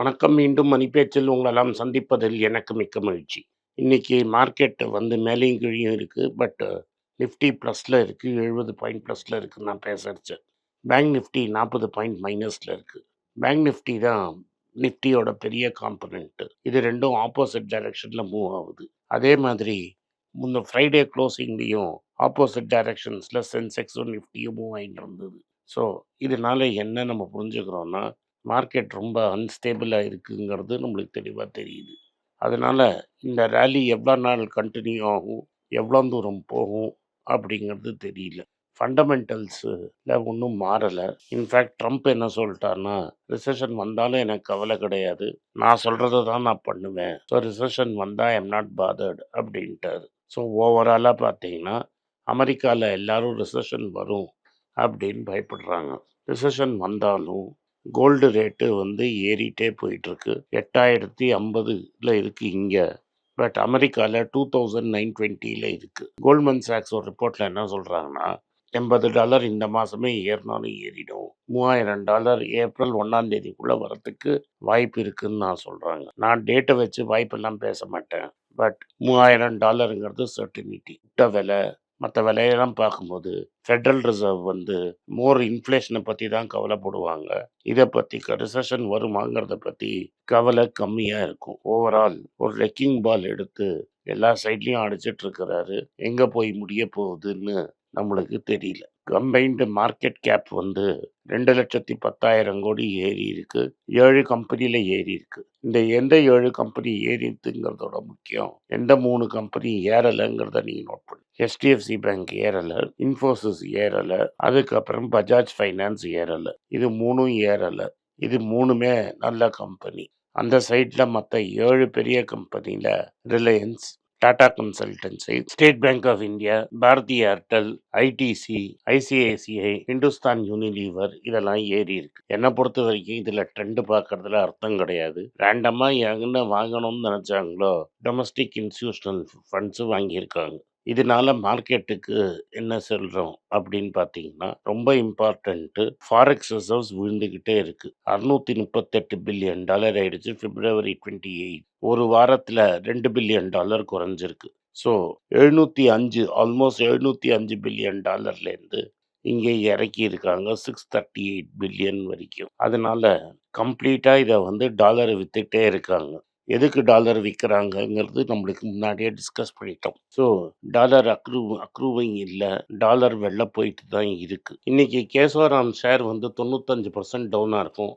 வணக்கம். மீண்டும் மணிப்பேச்சில் உங்களெல்லாம் சந்திப்பதில் எனக்கு மிக்க மகிழ்ச்சி. இன்னைக்கு மார்க்கெட்டு வந்து மேலேயும் கீழேயும் இருக்குது பட் நிஃப்டி ப்ளஸில் இருக்குது எழுபது பாயிண்ட் ப்ளஸில் இருக்குதுன்னு நான் பேசுறச்சு பேங்க் நிஃப்டி நாற்பது பாயிண்ட் மைனஸில் இருக்குது பேங்க் நிஃப்டி தான் நிஃப்டியோட பெரிய காம்பனண்ட்டு இது ரெண்டும் ஆப்போசிட் டைரக்ஷனில் மூவ் ஆகுது. அதே மாதிரி முன்ன ஃப்ரைடே க்ளோசிங்லேயும் ஆப்போசிட் டைரக்ஷன்ஸில் சென்செக்ஸும் நிஃப்டியும் மூவ் ஆகிட்டு இருந்தது. ஸோ இதனால என்ன நம்ம புரிஞ்சுக்கிறோன்னா மார்க்கெட் ரொம்ப அன்ஸ்டேபிளாக இருக்குங்கிறது நம்மளுக்கு தெளிவாக தெரியுது. அதனால் இந்த ரேலி எவ்வளோ நாள் கண்டினியூ ஆகும் எவ்வளோ தூரம் போகும் அப்படிங்கிறது தெரியல. ஃபண்டமெண்டல்ஸில் ஒன்றும் மாறலை. இன்ஃபேக்ட் ட்ரம்ப் என்ன சொல்லிட்டாருன்னா ரிசெஷன் வந்தாலும் எனக்கு கவலை கிடையாது. நான் சொல்கிறத தான் நான் பண்ணுவேன். ஸோ ரிசெஷன் வந்தால் எம் நாட் பாதர்டு அப்படின்ட்டார். ஸோ ஓவராலாக பார்த்தீங்கன்னா அமெரிக்காவில் எல்லாரும் ரிசெஷன் வரும் அப்படின்னு பயப்படுறாங்க. ரிசெஷன் வந்தாலும் கோல்டு ரேட்டு வந்து ஏறிட்டே போயிட்டுருக்கு. எட்டாயிரத்தி ஐம்பதுல இருக்குது இங்கே. பட் அமெரிக்காவில் டூ தௌசண்ட் நைன் டுவெண்ட்டியில் இருக்குது கோல்ட்மன் சாக்ஸ் ஒரு ரிப்போர்ட்டில் என்ன சொல்கிறாங்கன்னா எண்பது டாலர் இந்த மாதமே ஏறினாலும் ஏறிடும். மூவாயிரம் டாலர் ஏப்ரல் ஒன்றாம் தேதிக்குள்ளே வரத்துக்கு வாய்ப்பு இருக்குதுன்னு நான் சொல்கிறாங்க நான் டேட்டை வச்சு வாய்ப்பெல்லாம் பேச மாட்டேன். பட் மூவாயிரம் டாலருங்கிறது சர்டினிட்டி விட்ட விலை மற்ற விலையெல்லாம் பார்க்கும்போது ஃபெட்ரல் ரிசர்வ் வந்து மோர் இன்ஃப்ளேஷனை பற்றி தான் கவலைப்படுவாங்க. இதை பற்றி ரிசஷன் வருமாங்கிறத பற்றி கவலை கம்மியாக இருக்கும். ஓவரால் ஒரு ரெக்கிங் பால் எடுத்து எல்லா சைட்லேயும் அடிச்சிட்டு இருக்கிறாரு. எங்கே போய் முடிய போகுதுன்னு நம்மளுக்கு தெரியல. கம்பைன்டு மார்க்கெட் கேப் வந்து ரெண்டு லட்சத்தி பத்தாயிரம் கோடி ஏறி இருக்கு ஏழு கம்பெனியில் ஏறி இருக்கு இந்த எந்த ஏழு கம்பெனி ஏறித்துங்கிறதோட முக்கியம் எந்த மூணு கம்பெனி ஏறலைங்கிறத நீங்கள் நோட் பண்ணு. ஹெச்டிஎஃப்சி பேங்க் ஏறலை இன்ஃபோசிஸ் ஏறலை அதுக்கப்புறம் பஜாஜ் ஃபைனான்ஸ் ஏறலை. இது மூணும் ஏறலை. இது மூணுமே நல்ல கம்பெனி அந்த சைட்டில் மற்ற ஏழு பெரிய கம்பெனியில் Reliance Tata Consultancy State Bank of India Bharti Airtel ITC ICICI Hindustan Unilever இதெல்லாம் ஏறி இருக்கு. என்னை பொறுத்த வரைக்கும் இதில் ட்ரெண்டு பார்க்கறதுல அர்த்தம் கிடையாது. ரேண்டமாக எங்கே வாங்கணும்னு நினச்சாங்களோ டொமஸ்டிக் இன்ஸ்டியூஷனல் ஃபண்ட்ஸும் வாங்கியிருக்காங்க. இதனால மார்க்கெட்டுக்கு என்ன சொல்கிறோம் அப்படின்னு பார்த்தீங்கன்னா ரொம்ப இம்பார்ட்டண்ட்டு ஃபாரெக்ஸ் ரிசர்வ்ஸ் விழுந்துக்கிட்டே இருக்கு. அறுநூத்தி முப்பத்தெட்டு பில்லியன் டாலர் ஆயிடுச்சு. பிப்ரவரி டுவெண்ட்டி எயிட் ஒரு வாரத்தில் ரெண்டு பில்லியன் டாலர் குறைஞ்சிருக்கு. ஸோ எழுநூற்றி அஞ்சு ஆல்மோஸ்ட் எழுநூற்றி அஞ்சு பில்லியன் டாலர்லேருந்து இங்கே இறக்கி இருக்காங்க. சிக்ஸ் தேர்ட்டி எயிட் பில்லியன் வரைக்கும். அதனால கம்ப்ளீட்டாக இதை வந்து டாலரை வித்துக்கிட்டே இருக்காங்க. எதுக்கு டாலர் விற்கிறாங்கங்கிறது நம்மளுக்கு முன்னாடியே டிஸ்கஸ் பண்ணிட்டோம். ஸோ டாலர் அக்ரூ அக்ரூவிங் இல்லை டாலர் வெளில போயிட்டு தான் இருக்குது இன்றைக்கி கேசவராம் ஷேர் வந்து தொண்ணூத்தஞ்சு பர்சன்ட் டவுனாக இருக்கும்.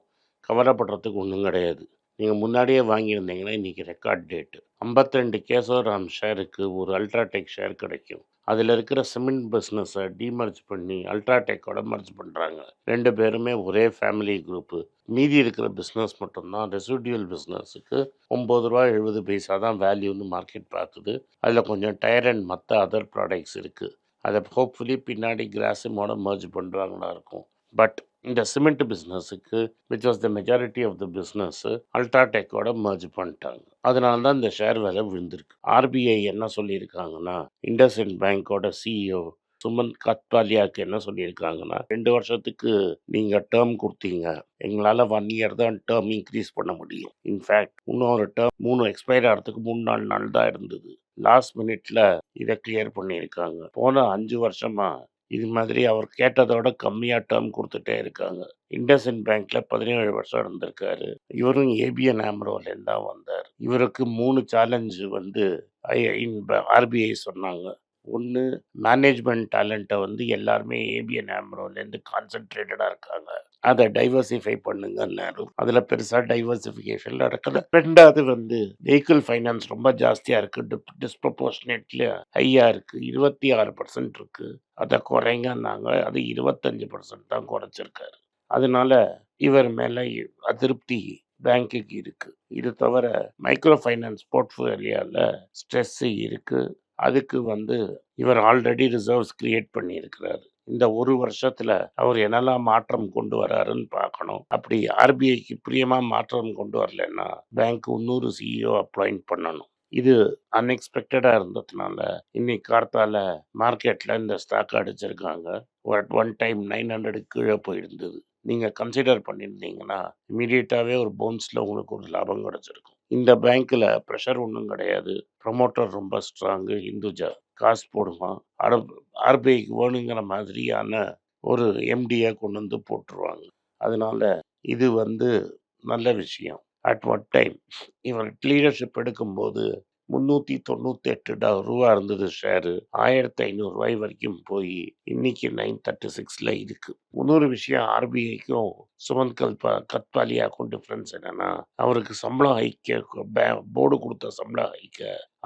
கவலைப்படுறதுக்கு ஒன்றும் கிடையாது. நீங்கள் முன்னாடியே வாங்கியிருந்தீங்கன்னா இன்றைக்கி ரெக்கார்ட் டேட்டு ஐம்பத்திரெண்டு கேசவராம் ஷேருக்கு ஒரு அல்ட்ராடெக் ஷேர் கிடைக்கும். அதில் இருக்கிற சிமெண்ட் பிஸ்னஸை டிமர்ஜ் பண்ணி அல்ட்ராடெக்கோட மர்ஜ் பண்ணுறாங்க ரெண்டு பேருமே ஒரே ஃபேமிலி குரூப்பு மீதி இருக்கிற பிஸ்னஸ் மட்டும்தான் ரெசிடியூல் பிஸ்னஸுக்கு ஒம்பது ரூபா எழுபது பைசா தான் வேல்யூன்னு மார்க்கெட் பார்க்குது. அதில் கொஞ்சம் டயர் அண்ட் மற்ற அதர் ப்ராடக்ட்ஸ் இருக்குது அதை ஹோப்ஃபுல்லி பின்னாடி கிராசிமோட மர்ஜ் பண்ணுறாங்களா இருக்கும். பட் இந்த cement பிஸ்னஸுக்கு which was the majority of the business அல்ட்ராடெக்கோட merge பண்ணிட்டாங்க. அதனால தான் இந்த ஷேர் விலை விழுந்திருக்கு. ஆர்பிஐ என்ன சொல்லியிருக்காங்கன்னா இண்டஸ்இன் பேங்கோட சிஇஓ சுமந்த் கத்வாலியாக்கு என்ன சொல்லியிருக்காங்கன்னா ரெண்டு வருஷத்துக்கு நீங்கள் டேர்ம் கொடுத்தீங்க. எங்களால் ஒன் இயர் தான் டேர்ம் இன்க்ரீஸ் பண்ண முடியும். இன்ஃபேக்ட் இன்னொரு டேர்ம் மூணு எக்ஸ்பயர் ஆகிறதுக்கு மூணு நாலு நாள் தான் இருந்தது. லாஸ்ட் மினிட்ல இதை கிளியர் பண்ணியிருக்காங்க. போன அஞ்சு வருஷமா இது மாதிரி அவர் கேட்டதோட கம்மியாக டேர்ம் கொடுத்துட்டே இருக்காங்க. இண்டஸ்இன் பேங்க்ல பதினேழு வருஷம் இருந்திருக்காரு இவரும் ஏபிஎன் ஆம்ரோலேருந்து தான் வந்தார். இவருக்கு மூணு சேலஞ்சு வந்து ஆர்பிஐ சொன்னாங்க. ஒன்று மேனேஜ்மெண்ட் டேலண்ட்டை வந்து எல்லாருமே ஏபிஎன் ஆம்ரோலேருந்து கான்சென்ட்ரேட்டடாக இருக்காங்க. அதை டைவர்சிஃபை பண்ணுங்கன்னாரு அதில் பெருசாக டைவர்சிஃபிகேஷன் நடக்குது ரெண்டாவது வந்து வெஹிக்கிள் ஃபைனான்ஸ் ரொம்ப ஜாஸ்தியாக இருக்குது டிஸ்ப்ரப்போர்ஷனேட்ல ஹையாக இருக்குது இருபத்தி ஆறு பர்சன்ட் இருக்குது அதை குறைங்கன்னாங்க. அது இருபத்தஞ்சு பர்சன்ட் தான் குறைச்சிருக்காரு. அதனால இவர் மேலே அதிருப்தி பேங்க்குக்கு இருக்குது இது தவிர மைக்ரோ ஃபைனான்ஸ் போர்ட்ஃபோலியோவில் ஸ்ட்ரெஸ்ஸு இருக்குது அதுக்கு வந்து இவர் ஆல்ரெடி ரிசர்வ்ஸ் கிரியேட் பண்ணியிருக்கிறாரு. இந்த ஒரு வருஷத்துல அவர் என்னெல்லாம் மாற்றம் கொண்டு வராருன்னு பார்க்கணும். அப்படி ஆர்பிஐக்கு பிரியமா மாற்றம் கொண்டு வரலன்னா பேங்க் இன்னொரு சிஇஓ அப்பாயிண்ட் பண்ணணும். இது அன்எக்ஸ்பெக்டடாக இருந்ததுனால இன்னைக்கு கார்த்தால மார்க்கெட்டில் இந்த ஸ்டாக் அடிச்சிருக்காங்க. அட் ஒன் டைம் நைன் ஹண்ட்ரடுக்கு கீழே போயிருந்தது. நீங்கள் கன்சிடர் பண்ணியிருந்தீங்கன்னா இமீடியட்டாகவே ஒரு போன்ஸில் உங்களுக்கு ஒரு லாபம் கிடச்சிருக்கும். இந்த பேங்க்கில் ப்ரெஷர் ஒன்றும் கிடையாது. ப்ரொமோட்டர் ரொம்ப ஸ்ட்ராங்கு இந்துஜா காசு போடுவான். ஆர் ஆர்பிஐக்கு வேணுங்கிற மாதிரியான ஒரு எம்டியை கொண்டு வந்து போட்டுருவாங்க. அதனால இது வந்து நல்ல விஷயம். அட் ஒன் டைம் இவர் லீடர்ஷிப் எடுக்கும்போது முந்நூற்றி தொண்ணூற்றி எட்டு டா ரூபா இருந்தது ஷேரு ஆயிரத்தி ஐநூறுரூவாய் வரைக்கும் போய் இன்னைக்கு நைன் தேர்ட்டி சிக்ஸில் இருக்கு. இன்னொரு விஷயம் ஆர்பிஐக்கும் சுமந்த் கல்பா கத்பாலியாக்கும் டிஃப்ரென்ஸ் என்னன்னா அவருக்கு சம்பளம் ஹைக்க போர்டு கொடுத்த சம்பளம் ஹைக்க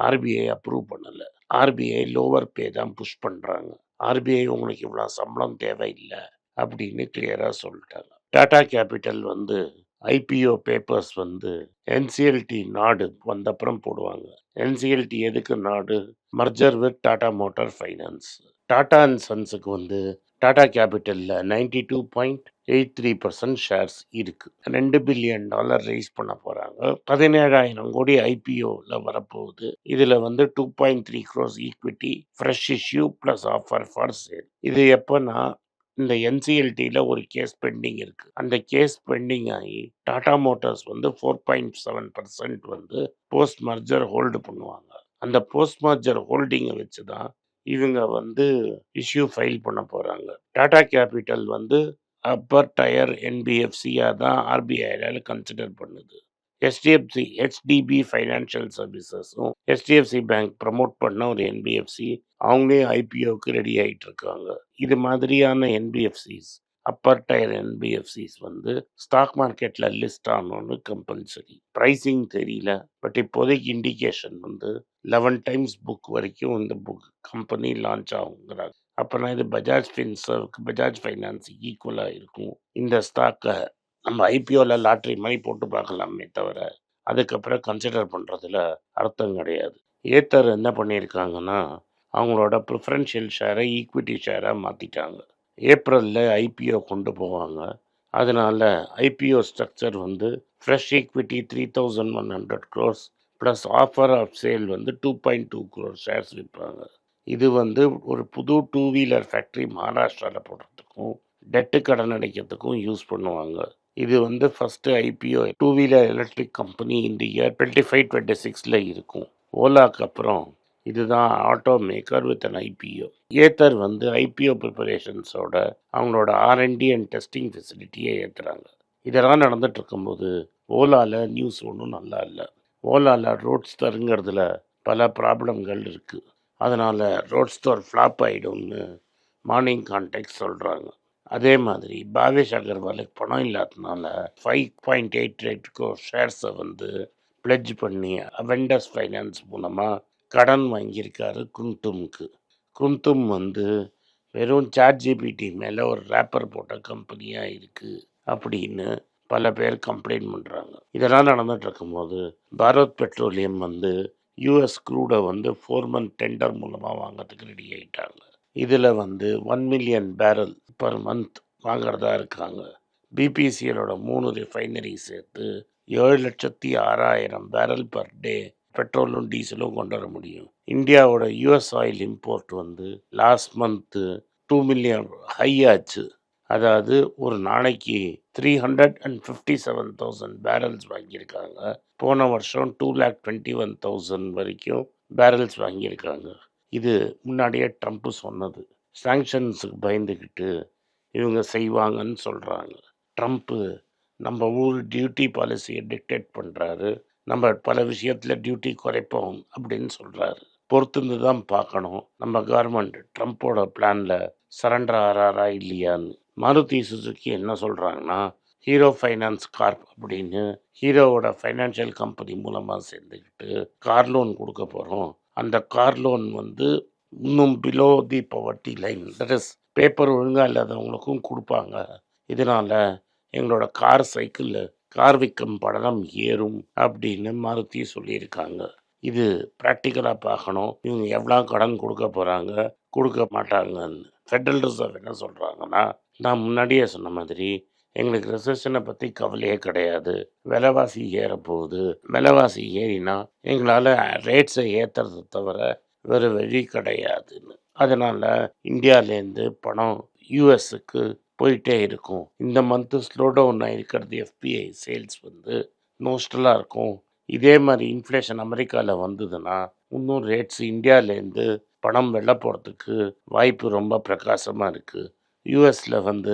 ஆர்பிஐ அப்ரூவ் பண்ணலை. ஆர்பிஐ லோவர் பே தான் புஷ் பண்ணுறாங்க ஆர்பிஐ உங்களுக்கு இவ்வளோ சம்பளம் தேவையில்லை அப்படின்னு கிளியராக சொல்லிட்டாங்க. டாடா கேபிட்டல் வந்து ஐபிஓ பேப்பர்ஸ் வந்து என்சிஎல்டி நாடு வந்தப்புறம் போடுவாங்க. என்சிஎல்டி எதுக்கு நாடு? Merger with Tata Motor Finance Tata and சன்ஸுக்கு வந்து Tata கேபிட்டலில் ninety two point eight three percent shares இருக்கு. ரெண்டு பில்லியன் டாலர் ரைஸ் பண்ண போகிறாங்க பதினேழாயிரம் கோடி ஐபிஓவில் வரப்போகுது. இதில் வந்து two point three crores equity fresh issue plus offer for sale இது எப்போனா இந்த என்சிஎல்டியில் ஒரு கேஸ் பெண்டிங் இருக்குது அந்த கேஸ் பெண்டிங் ஆகி டாடா மோட்டார்ஸ் வந்து ஃபோர் பாயிண்ட் செவன் பர்சன்ட் வந்து போஸ்ட் மர்ஜர் ஹோல்டு பண்ணுவாங்க. அந்த போஸ்ட் மர்ஜர் ஹோல்டிங்கை வச்சு தான் இவங்க வந்து இஷ்யூ ஃபைல் பண்ண போகிறாங்க டாடா கேபிட்டல் வந்து அப்பர் டயர் என்பிஎஃப்சியாக தான் ஆர்பிஐயால் கன்சிடர் பண்ணுது. ஹெச்டிஎஃப்சி ஹெச்டிபி ஃபைனான்ஷியல் சர்வீசஸும் ஹெச்டிஎஃப்சி பேங்க் ப்ரமோட் பண்ண ஒரு என்பிஎஃப்சி அவங்களே ஐபிஓக்கு ரெடி ஆகிட்டு இருக்காங்க. இது மாதிரியான என்பிஎஃப்சிஸ் அப்பர் டயர் என்பிஎஃப்சிஸ் வந்து ஸ்டாக் மார்க்கெட்டில் லிஸ்ட் ஆனோன்னு கம்பல்சரி ப்ரைஸிங் தெரியல பட் இப்போதைக்கு இண்டிகேஷன் வந்து லெவன் டைம்ஸ் புக் வரைக்கும் இந்த புக் கம்பெனி லான்ச் ஆகுங்கிறாங்க. அப்போனா இது பஜாஜ் ஃபின்சர்வுக்கு பஜாஜ் ஃபைனான்ஸுக்கு ஈக்குவலாக இருக்கும். இந்த ஸ்டாக்கை நம்ம ஐபிஓவில் லாட்ரி மாதிரி போட்டு பார்க்கலாமே தவிர அதுக்கப்புறம் கன்சிடர் பண்ணுறதுல அர்த்தம் கிடையாது. ஏத்தர் என்ன பண்ணியிருக்காங்கன்னா அவங்களோட ப்ரிஃபரன்ஷியல் ஷேரை ஈக்விட்டி ஷேராக மாற்றிட்டாங்க ஏப்ரலில் ஐபிஓ கொண்டு போவாங்க. அதனால் ஐபிஓ ஸ்ட்ரக்சர் வந்து fresh equity three thousand one hundred crores plus offer of sale வந்து two point two crore shares விற்பாங்க. இது வந்து ஒரு புது டூ வீலர் ஃபேக்ட்ரி மகாராஷ்டிராவில் போடுறதுக்கும் டெட்டு கடன் அடைக்கிறதுக்கும் யூஸ் பண்ணுவாங்க. இது வந்து first IPO two wheeler electric company இந்த இயர் டுவெண்ட்டி ஃபைவ் டுவெண்ட்டி சிக்ஸில் இருக்கும். ஓலாக்கு அப்புறம் இதுதான் auto maker with an IPO Ather வந்து ஐபிஓ ப்ரிப்பரேஷன்ஸோட அவங்களோட ஆர்என்டி அண்ட் டெஸ்டிங் ஃபெசிலிட்டியை ஏற்றுறாங்க இதெல்லாம் நடந்துட்டு இருக்கும்போது ஓலாவில் நியூஸ் ஒன்றும் நல்லா இல்லை. ஓலாவில் ரோட்ஸ் தருங்கிறதுல பல ப்ராப்ளம்கள் இருக்குது அதனால் ரோட்ஸ்டோர் ஃப்ளாப் ஆகிடும்னு மார்னிங் கான்டெக்ட் சொல்கிறாங்க அதே மாதிரி பாவேஷ் அகர்வாலுக்கு பணம் இல்லாததுனால ஃபைவ் பாயிண்ட் எயிட் ரேட்டுக்கோ ஷேர்ஸை வந்து ப்ளெட்ஜ் பண்ணி அவெண்டர்ஸ் ஃபைனான்ஸ் மூலமாக கடன் வாங்கியிருக்காரு குந்தும்க்கு குந்தும் வந்து வெறும் சாட் ஜிபிடி மேலே ஒரு ரேப்பர் போட்ட கம்பெனியாக இருக்குது அப்படின்னு பல பேர் கம்ப்ளைண்ட் பண்ணுறாங்க இதெல்லாம் நடந்துட்டு இருக்கும்போது பாரத் பெட்ரோலியம் வந்து யூஎஸ் க்ரூடை வந்து ஃபோர் மந்த் டெண்டர் மூலமாக வாங்கிறதுக்கு ரெடி ஆகிட்டாங்க இதில் வந்து one million barrel per month வாங்குறதா இருக்காங்க. பிபிசிஎலோட மூணு ரிஃபைனரி சேர்த்து ஏழு லட்சத்தி ஆறாயிரம் பேரல் பர் டே பெட்ரோலும் டீசலும் கொண்டு வர முடியும். இந்தியாவோட யூஎஸ் ஆயில் இம்போர்ட் வந்து last month two million high ஆச்சு. அதாவது ஒரு நாளைக்கு three hundred and fifty seven thousand barrels வாங்கியிருக்காங்க. போன வருஷம் two lakh twenty one thousand வரைக்கும் பேரல்ஸ் வாங்கியிருக்காங்க. இது முன்னாடியே ட்ரம்ப்பு சொன்னது. சாங்ஷன்ஸுக்கு பயந்துக்கிட்டு இவங்க செய்வாங்கன்னு சொல்கிறாங்க ட்ரம்ப்பு நம்ம ஊர் டியூட்டி பாலிசியை டிக்டேட் பண்ணுறாரு நம்ம பல விஷயத்தில் டியூட்டி குறைப்போம் அப்படின்னு சொல்கிறாரு பொறுத்திருந்து தான் பார்க்கணும். நம்ம கவர்மெண்ட் ட்ரம்ப்போட பிளானில் சரண்டர் ஆறாரா இல்லையான்னு. மாருதி சுசுக்கி என்ன சொல்கிறாங்கன்னா ஹீரோ ஃபைனான்ஸ் கார்ப் அப்படின்னு ஹீரோவோட ஃபைனான்ஷியல் கம்பெனி மூலமாக சேர்ந்துக்கிட்டு கார் லோன் கொடுக்க போகிறோம் அந்த கார் லோன் வந்து இன்னும் below the poverty line that is paper ஒழுங்காக இல்லாதவங்களுக்கும் கொடுப்பாங்க. இதனால் எங்களோட கார் சைக்கிளில் கார்விக்கம் படலம் ஏறும் அப்படின்னு மாருதி சொல்லியிருக்காங்க. இது ப்ராக்டிக்கலாக பார்க்கணும். இவங்க எவ்வளோ கடன் கொடுக்க போகிறாங்க கொடுக்க மாட்டாங்கன்னு. ஃபெட்ரல் ரிசர்வ் என்ன சொல்கிறாங்கன்னா நான் முன்னாடியே சொன்ன மாதிரி எங்களுக்கு ரிசெஷனை பற்றி கவலையே கிடையாது. விலைவாசி ஏறப்போகுது. விலைவாசி ஏறினா எங்களால் ரேட்ஸை ஏற்றுறதை தவிர வேறு வழி கிடையாதுன்னு. அதனால் இந்தியாவிலேருந்து பணம் யூஎஸ்க்கு போயிட்டே இருக்கும். இந்த மந்த்து ஸ்லோ டவுன் ஆகிருக்கிறது எஃபிஐ சேல்ஸ் வந்து நோஸ்டலாக இருக்கும். இதே மாதிரி இன்ஃப்ளேஷன் அமெரிக்காவில் வந்ததுன்னா இன்னும் ரேட்ஸ் இந்தியாவிலேருந்து பணம் வெளில போகிறதுக்கு வாய்ப்பு ரொம்ப பிரகாசமாக இருக்குது யூஎஸில் வந்து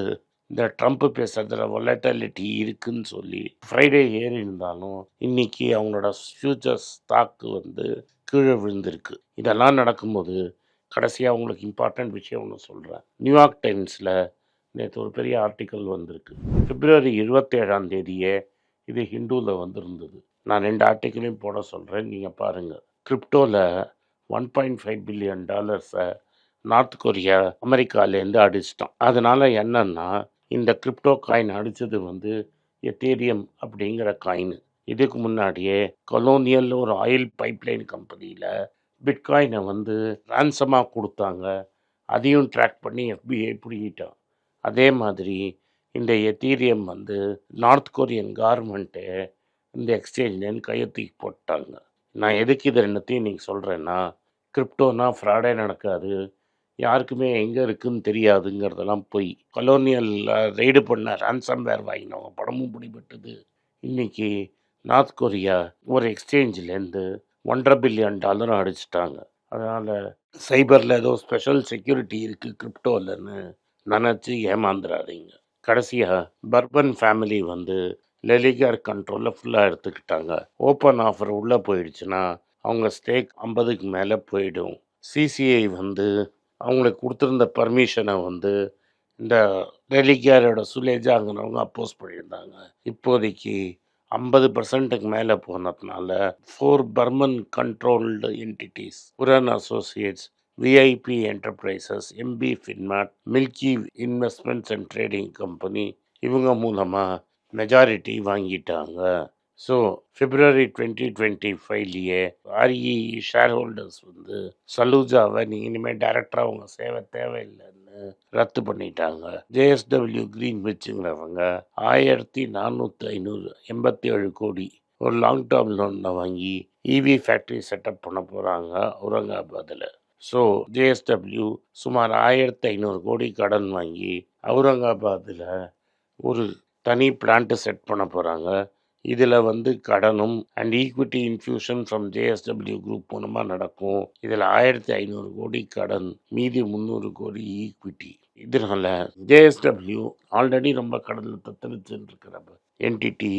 இந்த ட்ரம்ப் பேசுறதுல வொலட்டாலிட்டி இருக்குன்னு சொல்லி ஃப்ரைடே ஏறி இருந்தாலும் இன்றைக்கி அவங்களோட ஃப்யூச்சர்ஸ் ஸ்டாக்கு வந்து கீழே விழுந்திருக்கு. இதெல்லாம் நடக்கும்போது கடைசியாக அவங்களுக்கு இம்பார்ட்டன்ட் விஷயம் ஒன்று சொல்கிறேன் நியூயார்க் டைம்ஸில் நேற்று ஒரு பெரிய ஆர்டிக்கல் வந்திருக்கு. பிப்ரவரி இருபத்தேழாம் தேதியே இது ஹிந்துவில் வந்திருந்தது. நான் ரெண்டு ஆர்டிக்கலையும் போட சொல்கிறேன் நீங்கள் பாருங்கள் கிரிப்டோவில் ஒன் பாயிண்ட் ஃபைவ் பில்லியன் டாலர்ஸை நார்த் கொரியா அமெரிக்காலேருந்து அடிச்சிட்டோம். அதனால் என்னன்னா இந்த கிரிப்டோ காயின் அடித்தது வந்து எத்தேரியம் அப்படிங்கிற காயின் இதுக்கு முன்னாடியே கொலோனியல் ஒரு ஆயில் பைப்லைன் கம்பெனியில் பிட்காயினை வந்து ரான்சமாக கொடுத்தாங்க. அதையும் ட்ராக் பண்ணி எஃபிஐ பிடிக்கிட்டான் அதே மாதிரி இந்த எத்தீரியம் வந்து நார்த் கொரியன் கவர்மெண்ட்டு இந்த எக்ஸ்சேஞ்ச்லேருந்து கையெழுத்துக்கு போட்டாங்க. நான் எதுக்கு இது ரெண்டுத்தையும் நீங்கள் சொல்கிறேன்னா கிரிப்டோனா ஃப்ராடே நடக்காது. யாருக்குமே எங்கே இருக்குன்னு தெரியாதுங்கிறதெல்லாம் போய். கொலோனியல் ரெய்டு பண்ண ரான்சம்வேர் வாங்கினவங்க படமும் பிடிபட்டது. இன்றைக்கி நார்த் கொரியா ஒரு எக்ஸ்சேஞ்சிலேருந்து ஒன்றரை பில்லியன் டாலரும் அடிச்சிட்டாங்க. அதனால் சைபரில் ஏதோ ஸ்பெஷல் செக்யூரிட்டி இருக்குது கிரிப்டோலன்னு நினச்சி ஏமாந்துடாதீங்க கடைசியாக பர்பன் ஃபேமிலி வந்து லெலிகார் கண்ட்ரோலில் ஃபுல்லாக எடுத்துக்கிட்டாங்க. ஓப்பன் ஆஃபர் உள்ளே போயிடுச்சுன்னா அவங்க ஸ்டேக் ஐம்பதுக்கு மேலே போயிடும். சிசிஐ வந்து அவங்களுக்கு கொடுத்துருந்த பர்மிஷனை வந்து இந்த ரெலிகாரோட சுலேஜாங்கிறவங்க அப்போஸ் பண்ணியிருந்தாங்க. இப்போதைக்கு ஐம்பது பர்சன்ட்டுக்கு மேலே போனதுனால four Burman controlled entities Puran Associates VIP Enterprises MB Finmart Milky Investments and Trading Company இவங்க மூலமாக மெஜாரிட்டி வாங்கிட்டாங்க. ஸோ பிப்ரவரி டுவெண்ட்டி டுவெண்ட்டி ஃபைவ்லேயே ஆர்இ ஷேர் ஹோல்டர்ஸ் வந்து சலூஜாவை நீங்கள் இனிமேல் டைரக்டராக அவங்க சேவை தேவையில்லைன்னு ரத்து பண்ணிட்டாங்க. ஜேஎஸ்டபிள்யூ கிரீன் விச்சுங்கிறவங்க ஆயிரத்தி நானூற்றி ஐநூறு எண்பத்தி ஏழு கோடி ஒரு லாங் டேர்ம் லோனில் வாங்கி இவி ஃபேக்ட்ரி செட்டப் பண்ண போகிறாங்க அவுரங்காபாத்தில் ஸோ ஜேஎஸ்டபிள்யூ சுமார் ஆயிரத்தி ஐநூறு கோடி கடன் வாங்கி அவுரங்காபாத்தில் ஒரு தனி பிளான்ட்டு செட் பண்ண போகிறாங்க இதில் வந்து கடனும் and equity infusion from JSW group மூலமாக நடக்கும். இதில் ஆயிரத்தி ஐநூறு கோடி கடன் மீதி முந்நூறு கோடி ஈக்விட்டி இதனால ஜேஎஸ்டபிள்யூ ஆல்ரெடி ரொம்ப கடனில் தத்தளிச்சுட்டு இருக்கிற என்டிடி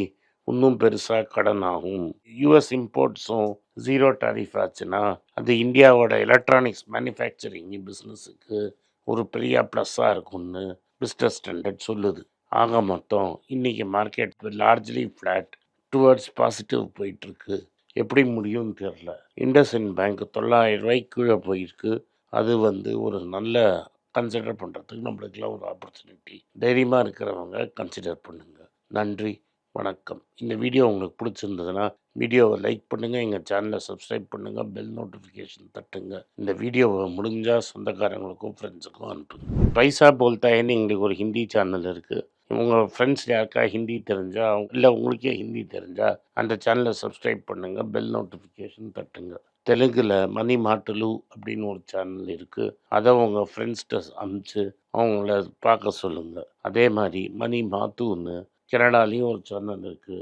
இன்னும் பெருசாக கடன் ஆகும் யூஎஸ் இம்போர்ட்ஸும் ஜீரோ டாரிஃப் ஆச்சுன்னா அது இந்தியாவோட எலக்ட்ரானிக்ஸ் மேனுஃபேக்சரிங் பிஸ்னஸுக்கு ஒரு பெரிய ப்ளஸ்ஸாக இருக்கும்னு பிஸ்னஸ் ஸ்டாண்டர்ட் சொல்லுது. ஆக மொத்தம் இன்றைக்கி market largely flat towards positive போயிட்டுருக்கு. எப்படி முடியும்னு தெரில இண்டஸ்இன் பேங்க் தொள்ளாயிரம் ரூபாய்க்கு கீழே போயிருக்கு. அது வந்து ஒரு நல்ல கன்சிடர் பண்ணுறதுக்கு நம்மளுக்கெல்லாம் ஒரு ஆப்பர்ச்சுனிட்டி தைரியமாக இருக்கிறவங்க கன்சிடர் பண்ணுங்கள் நன்றி வணக்கம். இந்த வீடியோ உங்களுக்கு பிடிச்சிருந்ததுன்னா வீடியோவை லைக் பண்ணுங்கள் எங்கள் சேனலை சப்ஸ்கிரைப் பண்ணுங்கள் பெல் நோட்டிஃபிகேஷன் தட்டுங்க. இந்த வீடியோவை முடிஞ்சால் சொந்தக்காரங்களுக்கும் ஃப்ரெண்ட்ஸுக்கும் அனுப்புங்க. பைசா போல்தாயின்னு எங்களுக்கு ஒரு ஹிந்தி சேனல் இருக்குது உங்கள் ஃப்ரெண்ட்ஸ் யாருக்கா ஹிந்தி தெரிஞ்சா இல்லை உங்களுக்கே ஹிந்தி தெரிஞ்சால் அந்த சேனலை சப்ஸ்கிரைப் பண்ணுங்கள் பெல் நோட்டிஃபிகேஷன் தட்டுங்க. தெலுங்கில் மணி மாட்டலு அப்படின்னு ஒரு சேனல் இருக்குது அதை உங்கள் ஃப்ரெண்ட்ஸ்கிட்ட அனுப்பிச்சு அவங்கள பார்க்க சொல்லுங்கள் அதே மாதிரி மணி மாத்துன்னு கனடாலேயும் ஒரு சேனல் இருக்குது